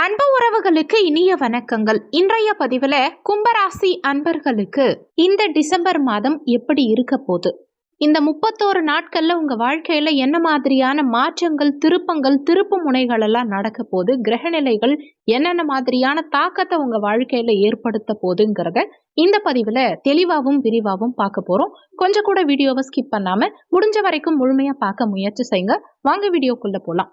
அன்பு உறவுகளுக்கு இனிய வணக்கங்கள். இன்றைய பதிவில் கும்பராசி அன்பர்களுக்கு இந்த டிசம்பர் மாதம் எப்படி இருக்க போகுது? இந்த முப்பத்தோரு நாட்களில் உங்க வாழ்க்கையில என்ன மாதிரியான மாற்றங்கள் திருப்பங்கள் திருப்பு முனைகள் எல்லாம் நடக்க போகுது? கிரகநிலைகள் என்னென்ன மாதிரியான தாக்கத்தை உங்க வாழ்க்கையில ஏற்படுத்த போதுங்கிறத இந்த பதிவுல தெளிவாகவும் விரிவாகவும் பார்க்க போறோம். கொஞ்சம் கூட வீடியோவை ஸ்கிப் பண்ணாம முடிஞ்ச வரைக்கும் முழுமையா பார்க்க முயற்சி செய்யுங்க. வாங்க வீடியோக்குள்ள போலாம்.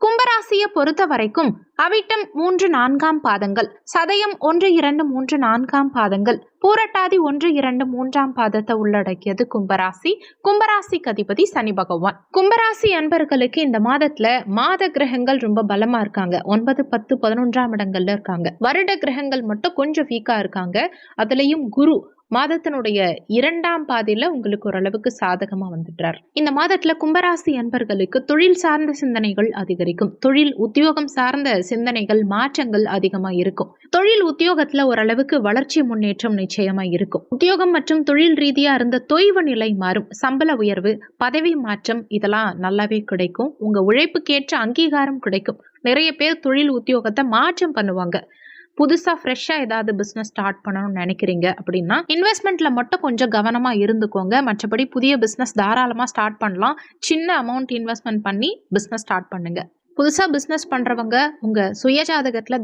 கும்பராசியை பொறுத்த வரைக்கும் அவிட்டம் மூன்று நான்காம் பாதங்கள் சதயம் ஒன்று இரண்டு மூன்று நான்காம் பாதங்கள் பூரட்டாதி ஒன்று இரண்டு மூன்றாம் பாதத்தை உள்ளடக்கியது கும்பராசி. கும்பராசி அதிபதி சனி பகவான். கும்பராசி அன்பர்களுக்கு இந்த மாதத்துல மாத கிரகங்கள் ரொம்ப பலமா இருக்காங்க. ஒன்பது பத்து பதினொன்றாம் இடங்கள்ல இருக்காங்க. வருட கிரகங்கள் மட்டும் கொஞ்சம் வீக்கா இருக்காங்க. அதுலயும் குரு மாதத்தினுடைய இரண்டாம் பாதையில உங்களுக்கு ஓரளவுக்கு சாதகமா வந்துடுறார். இந்த மாதத்துல கும்பராசி அன்பர்களுக்கு தொழில் சார்ந்த சிந்தனைகள் அதிகரிக்கும். தொழில் உத்தியோகம் சார்ந்த சிந்தனைகள் மாற்றங்கள் அதிகமா இருக்கும். தொழில் உத்தியோகத்துல ஓரளவுக்கு வளர்ச்சி முன்னேற்றம் நிச்சயமா இருக்கும். உத்தியோகம் மற்றும் தொழில் ரீதியா இருந்த தொய்வு நிலை மாறும். சம்பள உயர்வு பதவி மாற்றம் இதெல்லாம் நல்லாவே கிடைக்கும். உங்க உழைப்புக்கேற்ற அங்கீகாரம் கிடைக்கும். நிறைய பேர் தொழில் உத்தியோகத்தை மாற்றம் பண்ணுவாங்க. புதுசாக ஃப்ரெஷ்ஷாக ஏதாவது பிஸ்னஸ் ஸ்டார்ட் பண்ணணும்னு நினைக்கிறீங்க அப்படின்னா இன்வெஸ்ட்மெண்ட்டில் மட்டும் கொஞ்சம் கவனமாக இருந்துக்கோங்க. மற்றபடி புதிய பிஸ்னஸ் தாராளமாக ஸ்டார்ட் பண்ணலாம். சின்ன அமௌண்ட் இன்வெஸ்ட்மெண்ட் பண்ணி பிஸ்னஸ் ஸ்டார்ட் பண்ணுங்கள் புதுசாக பிஸ்னஸ் பண்ணுறவங்க உங்கள் சுய ஜாதகத்தில்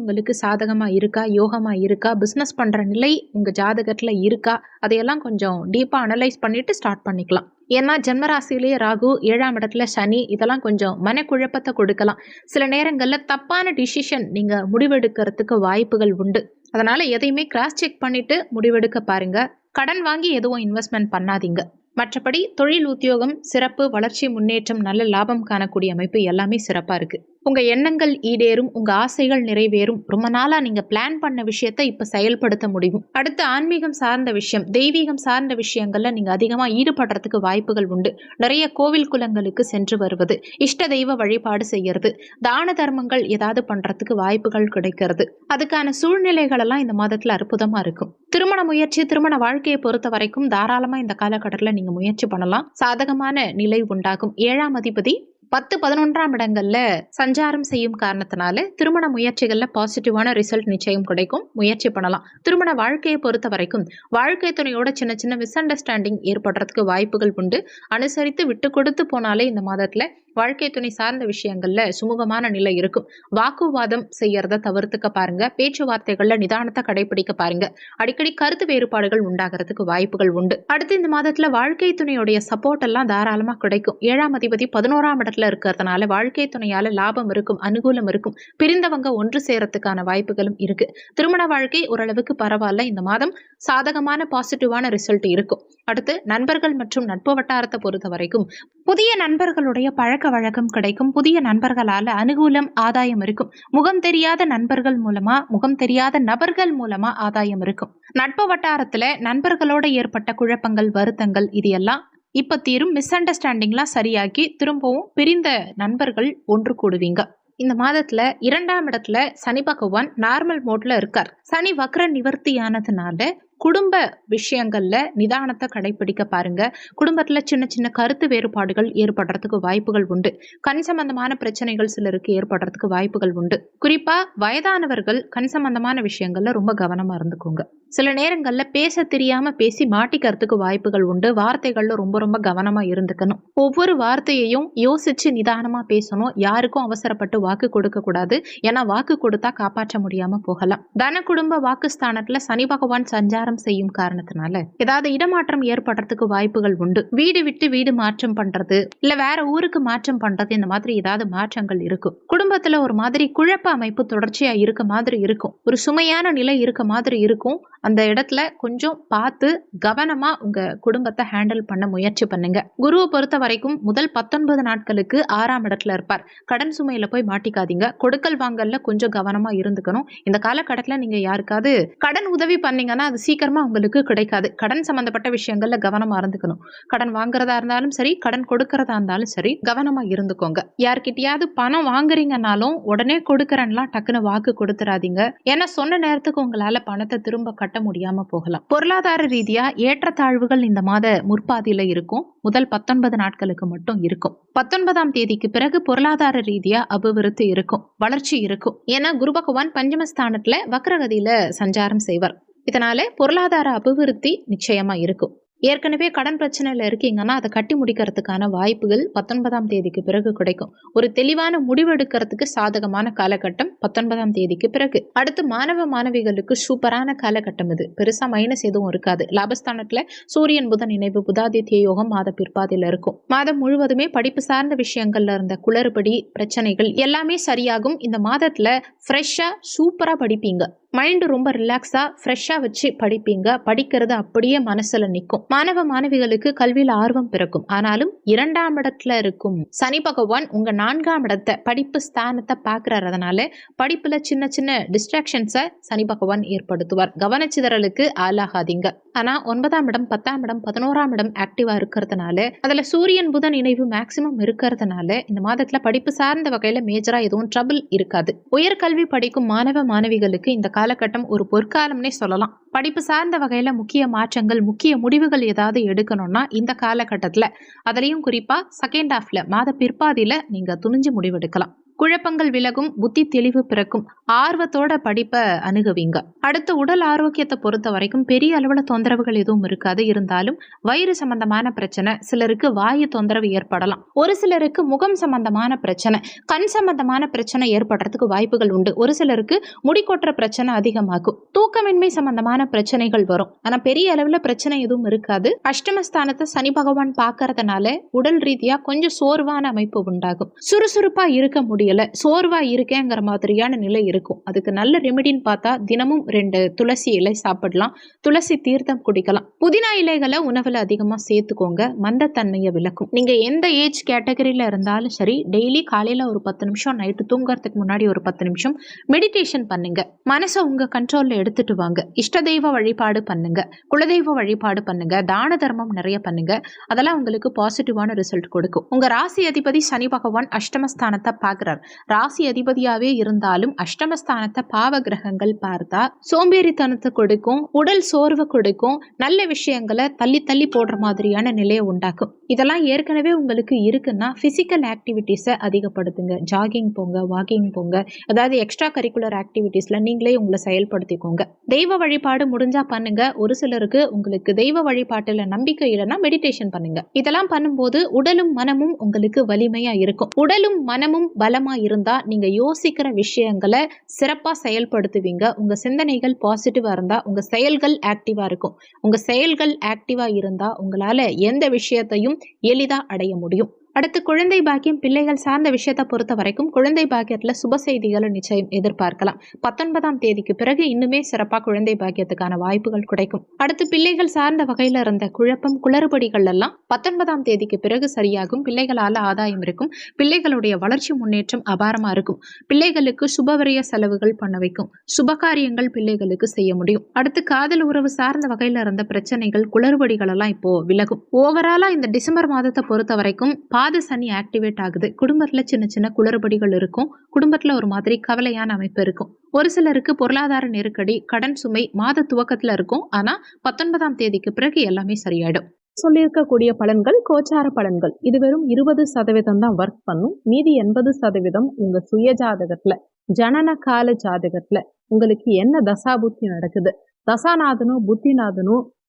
உங்களுக்கு சாதகமாக இருக்கா யோகமாக இருக்கா பிஸ்னஸ் பண்ணுற நிலை உங்கள் ஜாதகத்தில் இருக்கா அதையெல்லாம் கொஞ்சம் டீப்பாக அனலைஸ் பண்ணிவிட்டு ஸ்டார்ட் பண்ணிக்கலாம். ஏன்னா ஜென்மராசியிலேயே ராகு ஏழாம் இடத்துல சனி இதெல்லாம் கொஞ்சம் மனக்குழப்பத்தை கொடுக்கலாம். சில நேரங்களில் தப்பான டிசிஷன் நீங்கள் முடிவெடுக்கிறதுக்கு வாய்ப்புகள் உண்டு. அதனால் எதையுமே கிராஸ் செக் பண்ணிவிட்டு முடிவெடுக்க பாருங்கள் கடன் வாங்கி எதுவும் இன்வெஸ்ட்மெண்ட் பண்ணாதீங்க. மற்றபடி தொழில் உத்தியோகம் சிறப்பு வளர்ச்சி முன்னேற்றம் நல்ல லாபம் காணக்கூடிய அமைப்பு எல்லாமே சிறப்பாக இருக்குது உங்கள் எண்ணங்கள் ஈடேறும் உங்கள் ஆசைகள் நிறைவேறும். ரொம்ப நாளாக நீங்கள் பிளான் பண்ண விஷயத்தை இப்போ செயல்படுத்த முடியும். அடுத்து ஆன்மீகம் சார்ந்த விஷயம். தெய்வீகம் சார்ந்த விஷயங்களில் நீங்கள் அதிகமாக ஈடுபடுறதுக்கு வாய்ப்புகள் உண்டு. நிறைய கோவில் குலங்களுக்கு சென்று வருவது இஷ்ட தெய்வ வழிபாடு செய்யறது தான தர்மங்கள் ஏதாவது பண்ணுறதுக்கு வாய்ப்புகள் கிடைக்கிறது. அதுக்கான சூழ்நிலைகள் எல்லாம் இந்த மாதத்தில் அற்புதமாக இருக்கும். திருமண முயற்சி திருமண வாழ்க்கையை பொறுத்த வரைக்கும் தாராளமாக இந்த காலகட்டத்தில் நீங்கள் முயற்சி பண்ணலாம். சாதகமான நிலை உண்டாகும். ஏழாம் அதிபதி பத்து பதினொன்றாம் இடங்கள்ல சஞ்சாரம் செய்யும் காரணத்தினால திருமண முயற்சிகள்ல பாசிட்டிவான ரிசல்ட் நிச்சயம் கிடைக்கும். முயற்சி பண்ணலாம். திருமண வாழ்க்கையை பொறுத்த வரைக்கும் வாழ்க்கை துணையோட சின்ன சின்ன மிஸ் அண்டர்ஸ்டாண்டிங் ஏற்படுறதுக்கு வாய்ப்புகள் உண்டு. அனுசரித்து விட்டு கொடுத்து போனாலே இந்த மாதத்துல வாழ்க்கை துணை சார்ந்த விஷயங்கள்ல சுமூகமான நிலை இருக்கும். வாக்குவாதம் செய்யறத தவிர்த்துக்க பாருங்க. பேச்சுவார்த்தைகள்ல நிதானத்தை கடைபிடிக்க பாருங்க. அடிக்கடி கருத்து வேறுபாடுகள் உண்டாகிறதுக்கு வாய்ப்புகள் உண்டு. அடுத்து இந்த மாதத்துல வாழ்க்கை துணையுடைய சப்போர்ட் எல்லாம் தாராளமா கிடைக்கும். ஏழாம் அதிபதி பதினோராம் இடத்துல இருக்கிறதுனால வாழ்க்கை துணையால லாபம் இருக்கும் அனுகூலம் இருக்கும். பிரிந்தவங்க ஒன்று சேரத்துக்கான வாய்ப்புகளும் இருக்கு. திருமண வாழ்க்கை ஓரளவுக்கு பரவாயில்ல. இந்த மாதம் சாதகமான பாசிட்டிவான ரிசல்ட் இருக்கும். அடுத்து நண்பர்கள் மற்றும் நட்பு வட்டாரத்தை பொறுத்த வரைக்கும் புதிய நண்பர்களுடைய பழக்க வழக்கம் கிடைக்கும் புதிய நண்பர்களால அனுகூலம் ஆதாயம் இருக்கும். முகம் தெரியாத நண்பர்கள் மூலமா முகம் தெரியாத நபர்கள் மூலமா ஆதாயம் இருக்கும். நட்பு வட்டாரத்துல நண்பர்களோட ஏற்பட்ட குழப்பங்கள் வருத்தங்கள் இது எல்லாம் இப்ப தீரும் மிஸ் அண்டர்ஸ்டாண்டிங்லாம் சரியாக்கி திரும்பவும் பிரிந்த நண்பர்கள் ஒன்று கூடுவீங்க. இந்த மாதத்துல இரண்டாம் இடத்துல சனி பகவான் நார்மல் மோட்ல இருக்கார். சனி வக்ர நிவர்த்தியானதுனால குடும்ப விஷயங்கள்ல நிதானத்தை கடைபிடிக்க பாருங்க. குடும்பத்துல சின்ன சின்ன கருத்து வேறுபாடுகள் ஏற்படுறதுக்கு வாய்ப்புகள் உண்டு. கண் சம்பந்தமான பிரச்சனைகள் சிலருக்கு ஏற்படுறதுக்கு வாய்ப்புகள் உண்டு. குறிப்பா வயதானவர்கள் கண் சம்பந்தமான விஷயங்கள்ல ரொம்ப கவனமா இருந்துக்கோங்க. சில நேரங்களில் பேச தெரியாம பேசி மாட்டிக்கிறதுக்கு வாய்ப்புகள் உண்டு. வார்த்தைகளில் ரொம்ப ரொம்ப கவனமா இருந்துக்கணும். ஒவ்வொரு வார்த்தையையும் யோசிச்சு நிதானமா பேசணும். யாருக்கும் அவசரப்பட்டு வாக்கு கொடுக்க கூடாது. ஏன்னா வாக்கு கொடுத்தா காப்பாற்ற முடியாம போகலாம். தன குடும்ப வாக்குஸ்தானத்துல சனி பகவான் சஞ்சாரம் செய்யும் காரணத்தினால ஏதாவது இடமாற்றம் ஏற்படுறதுக்கு வாய்ப்புகள் உண்டு. வீடு விட்டு வீடு மாற்றம் பண்றது இல்ல வேற ஊருக்கு மாற்றம் பண்றது இந்த மாதிரி ஏதாவது மாற்றங்கள் இருக்கும். குடும்பத்துல ஒரு மாதிரி குழப்ப அமைப்பு தொடர்ச்சியா இருக்க மாதிரி இருக்கும். ஒரு சுமையான நிலை இருக்க மாதிரி இருக்கும். அந்த இடத்துல கொஞ்சம் பார்த்து கவனமா உங்க குடும்பத்தை ஹேண்டில் பண்ண முயற்சி பண்ணுங்க. குருவை பொறுத்த வரைக்கும் முதல் பத்தொன்பது நாட்களுக்கு ஆறாம் இடத்துல இருப்பார். கடன் சுமையில போய் மாட்டிக்காதீங்க. கொடுக்கல் வாங்கல்ல கொஞ்சம் கவனமா இருந்துக்கணும். இந்த காலகட்டத்தில் நீங்க யாருக்காவது கடன் உதவி பண்ணீங்கன்னா அது சீக்கிரமா உங்களுக்கு கிடைக்காது. கடன் சம்பந்தப்பட்ட விஷயங்கள்ல கவனமா இருந்துக்கணும். கடன் வாங்குறதா இருந்தாலும் சரி கடன் கொடுக்கறதா இருந்தாலும் சரி கவனமா இருந்துக்கோங்க. யார்கிட்டயாவது பணம் வாங்குறீங்கனாலும் உடனே கொடுக்கறேன்லாம் டக்குன்னு வாக்கு கொடுத்துறாதீங்க. ஏன்னா சொன்ன நேரத்துக்கு உங்களால பணத்தை திரும்ப கட்ட முடியாம போகலாம். பொருளாதார ரீதியா ஏற்றத்தாழ்வுகள் இந்த மாத முற்பாதியில இருக்கும். முதல் பத்தொன்பது நாட்களுக்கு மட்டும் இருக்கும். பத்தொன்பதாம் தேதிக்கு பிறகு பொருளாதார ரீதியா அபிவிருத்தி இருக்கும். வளர்ச்சி இருக்கும். ஏன்னா குரு பகவான் பஞ்சமஸ்தானத்துல வக்ரகதியில சஞ்சாரம் செய்வார். இதனால பொருளாதார அபிவிருத்தி நிச்சயமா இருக்கும். ஏற்கனவே கடன் பிரச்சனையில் இருக்கீங்கன்னா அதை கட்டி முடிக்கிறதுக்கான வாய்ப்புகள் பத்தொன்பதாம் தேதிக்கு பிறகு கிடைக்கும். ஒரு தெளிவான முடிவெடுக்கிறதுக்கு சாதகமான காலகட்டம் பத்தொன்பதாம் தேதிக்கு பிறகு. அடுத்து மாணவ மாணவிகளுக்கு சூப்பரான காலகட்டம் இது. பெருசா மைனஸ் எதுவும் இருக்காது. லாபஸ்தானத்துல சூரியன் புதன் இணைவு புதாதித்ய யோகம் மாத பிற்பாதையில் இருக்கும். மாதம் முழுவதுமே படிப்பு சார்ந்த விஷயங்கள்ல இருந்த குளறுபடி பிரச்சனைகள் எல்லாமே சரியாகும். இந்த மாதத்துல ஃப்ரெஷ்ஷா சூப்பரா படிப்பீங்க. மைண்டு ரொம்ப ரிலாக்ஸாக ஃப்ரெஷ்ஷாக வச்சு படிப்பீங்க. படிக்கிறது அப்படியே மனசில் நிற்கும் மாணவ மாணவிகளுக்கு கல்வியில் ஆர்வம் பிறக்கும். ஆனாலும் இரண்டாம் இடத்துல இருக்கும் சனி பகவான் உங்கள் நான்காம் இடத்தை படிப்பு ஸ்தானத்தை பார்க்குறதுனால படிப்பில் சின்ன சின்ன டிஸ்ட்ராக்ஷன்ஸை சனி பகவான் ஏற்படுத்துவார். கவனச்சிதறலுக்கு ஆளாகாதீங்க. ஆனால் ஒன்பதாம் இடம் பத்தாம் இடம் பதினோராம் இடம் ஆக்டிவாக இருக்கிறதுனால அதில் சூரியன் புதன் இணைவு மேக்சிமம் இருக்கிறதுனால இந்த மாதத்தில் படிப்பு சார்ந்த வகையில் மேஜராக எதுவும் ட்ரபிள் இருக்காது. உயர்கல்வி படிக்கும் மாணவ மாணவிகளுக்கு இந்த காலகட்டம் ஒரு பொற்காலம்னே சொல்லலாம். படிப்பு சார்ந்த வகையில் முக்கிய மாற்றங்கள் முக்கிய முடிவுகள் ஏதாவது எடுக்கணும்னா இந்த காலகட்டத்தில். அதுலேயும் குறிப்பாக செகண்ட் ஹாஃபில் மாத பிற்பாதியில் நீங்கள் துணிஞ்சு முடிவெடுக்கலாம். குழப்பங்கள் விலகும் புத்தி தெளிவு பிறக்கும். ஆர்வத்தோட படிப்பை அணுகுவீங்க. அடுத்து உடல் ஆரோக்கியத்தை பொறுத்த வரைக்கும் பெரிய அளவில் தொந்தரவுகள் எதுவும் இருக்காது. இருந்தாலும் வயிறு சம்பந்தமான பிரச்சனை சிலருக்கு வாயு தொந்தரவு ஏற்படலாம். ஒரு சிலருக்கு முகம் சம்பந்தமான பிரச்சனை கண் சம்பந்தமான பிரச்சனை ஏற்படுறதுக்கு வாய்ப்புகள் உண்டு. ஒரு சிலருக்கு முடி கொட்டுற பிரச்சனை அதிகமாகும். தூக்கமின்மை சம்பந்தமான பிரச்சனைகள் வரும். ஆனா பெரிய அளவில் பிரச்சனை எதுவும் இருக்காது. அஷ்டமஸ்தானத்தை சனி பகவான் பார்க்கறதுனால உடல் ரீதியா கொஞ்சம் சோர்வான அமைப்பு உண்டாகும். சுறுசுறுப்பா இருக்க முடியும் முடியலை சோர்வா இருக்கேங்கிற மாதிரியான நிலை இருக்கும். அதுக்கு நல்ல ரெமெடின்னு பார்த்தா தினமும் ரெண்டு துளசி இலை சாப்பிடலாம். துளசி தீர்த்தம் குடிக்கலாம். புதினா இலைகளை உணவுல அதிகமா சேர்த்துக்கோங்க. மந்தத்தன்மையை விளக்கும். நீங்க எந்த ஏஜ் கேட்டகரியில இருந்தாலும் சரி டெய்லி காலையில ஒரு பத்து நிமிஷம் நைட்டு தூங்குறதுக்கு முன்னாடி ஒரு பத்து நிமிஷம் மெடிடேஷன் பண்ணுங்க. மனசை உங்க கண்ட்ரோல்ல எடுத்துட்டு வாங்க. இஷ்ட தெய்வ வழிபாடு பண்ணுங்க. குலதெய்வ வழிபாடு பண்ணுங்க. தான தர்மம் நிறைய பண்ணுங்க. அதெல்லாம் உங்களுக்கு பாசிட்டிவான ரிசல்ட் கொடுக்கும். உங்க ராசி அதிபதி சனி பகவான் அஷ்டமஸ்தானத்தை பார்க்குறாரு. ராசி அதிபதியாவே இருந்தாலும் அஷ்டமஸ்தானத்தை பாவ கிரகங்கள் பார்த்தா சோம்பேறித்தனத்தை கொடுக்கும் உடல் சோர்வை கொடுக்கும் நல்ல விஷயங்களை தள்ளி தள்ளி போடுற மாதிரியான நிலையை உண்டாக்கும். இதெல்லாம் ஏற்கனவே உங்களுக்கு இருக்குன்னா பிசிக்கல் ஆக்டிவிட்டீஸை அதிகப்படுத்துங்க. ஜாகிங் போங்க வாக்கிங் போங்க. அதாவது எக்ஸ்ட்ரா கரிக்குலர் ஆக்டிவிட்டீஸ்ல நீங்களே உங்களை செயல்படுத்திக்கோங்க. தெய்வ வழிபாடு முடிஞ்சா பண்ணுங்க. ஒரு சிலருக்கு உங்களுக்கு தெய்வ வழிபாட்டுல நம்பிக்கை இல்லைன்னா மெடிடேஷன் பண்ணுங்க. இதெல்லாம் பண்ணும்போது உடலும் மனமும் உங்களுக்கு வலிமையா இருக்கும். உடலும் மனமும் பலமா இருந்தா நீங்க யோசிக்கிற விஷயங்களை சிறப்பா செயல்படுத்துவீங்க. உங்க சிந்தனைகள் பாசிட்டிவாக இருந்தா உங்க செயல்கள் ஆக்டிவா இருக்கும். உங்க செயல்கள் ஆக்டிவா இருந்தா உங்களால எந்த விஷயத்தையும் எளிதா அடைய முடியும். அடுத்து குழந்தை பாக்கியம் பிள்ளைகள் சார்ந்த விஷயத்தை பொறுத்த வரைக்கும் குழந்தை பாக்கியத்துல சுப செய்திகளை நிச்சயம் எதிர்பார்க்கலாம். பத்தொன்பதாம் தேதிக்கு பிறகு இன்னுமே சிறப்பா குழந்தை பாக்கியத்துக்கான வாய்ப்புகள் கிடைக்கும். அடுத்து பிள்ளைகள் சார்ந்த வகையில இருந்த குழப்பம் குளறுபடிகள் எல்லாம் பத்தொன்பதாம் தேதிக்கு பிறகு சரியாகும். பிள்ளைகளால ஆதாயம் இருக்கும். பிள்ளைகளுடைய வளர்ச்சி முன்னேற்றம் அபாரமா இருக்கும். பிள்ளைகளுக்கு சுபவரிய செலவுகள் பண்ண வைக்கும். சுபகாரியங்கள் பிள்ளைகளுக்கு செய்ய முடியும். அடுத்து காதல் உறவு சார்ந்த வகையில இருந்த பிரச்சனைகள் குளறுபடிகள் எல்லாம் இப்போ விலகும். ஓவராலா இந்த டிசம்பர் மாதத்தை பொறுத்த வரைக்கும் பாத சனி ஆக்டிவேட் ஆகுது. குடும்பத்துல சின்ன சின்ன குளறுபடிகள் இருக்கும். குடும்பத்துல ஒரு மாதிரி கவலையான அமைப்பு இருக்கும். ஒரு சிலருக்கு பொருளாதார நெருக்கடி கடன் சுமை மாத துவக்கத்துல இருக்கும். ஆனா பத்தொன்பதாம் தேதிக்கு பிறகு எல்லாமே சரியாயிடும். சொல்லியிருக்கக்கூடிய பலன்கள் கோச்சார பலன்கள். இது வெறும் இருபது சதவீதம் தான் ஒர்க் பண்ணும். மீதி எண்பது சதவீதம் உங்க சுய ஜாதகத்துல ஜனன கால ஜாதகத்துல. உங்களுக்கு என்ன தசாபுத்தி நடக்குது? தசாநாதனும் புத்திநாதனும்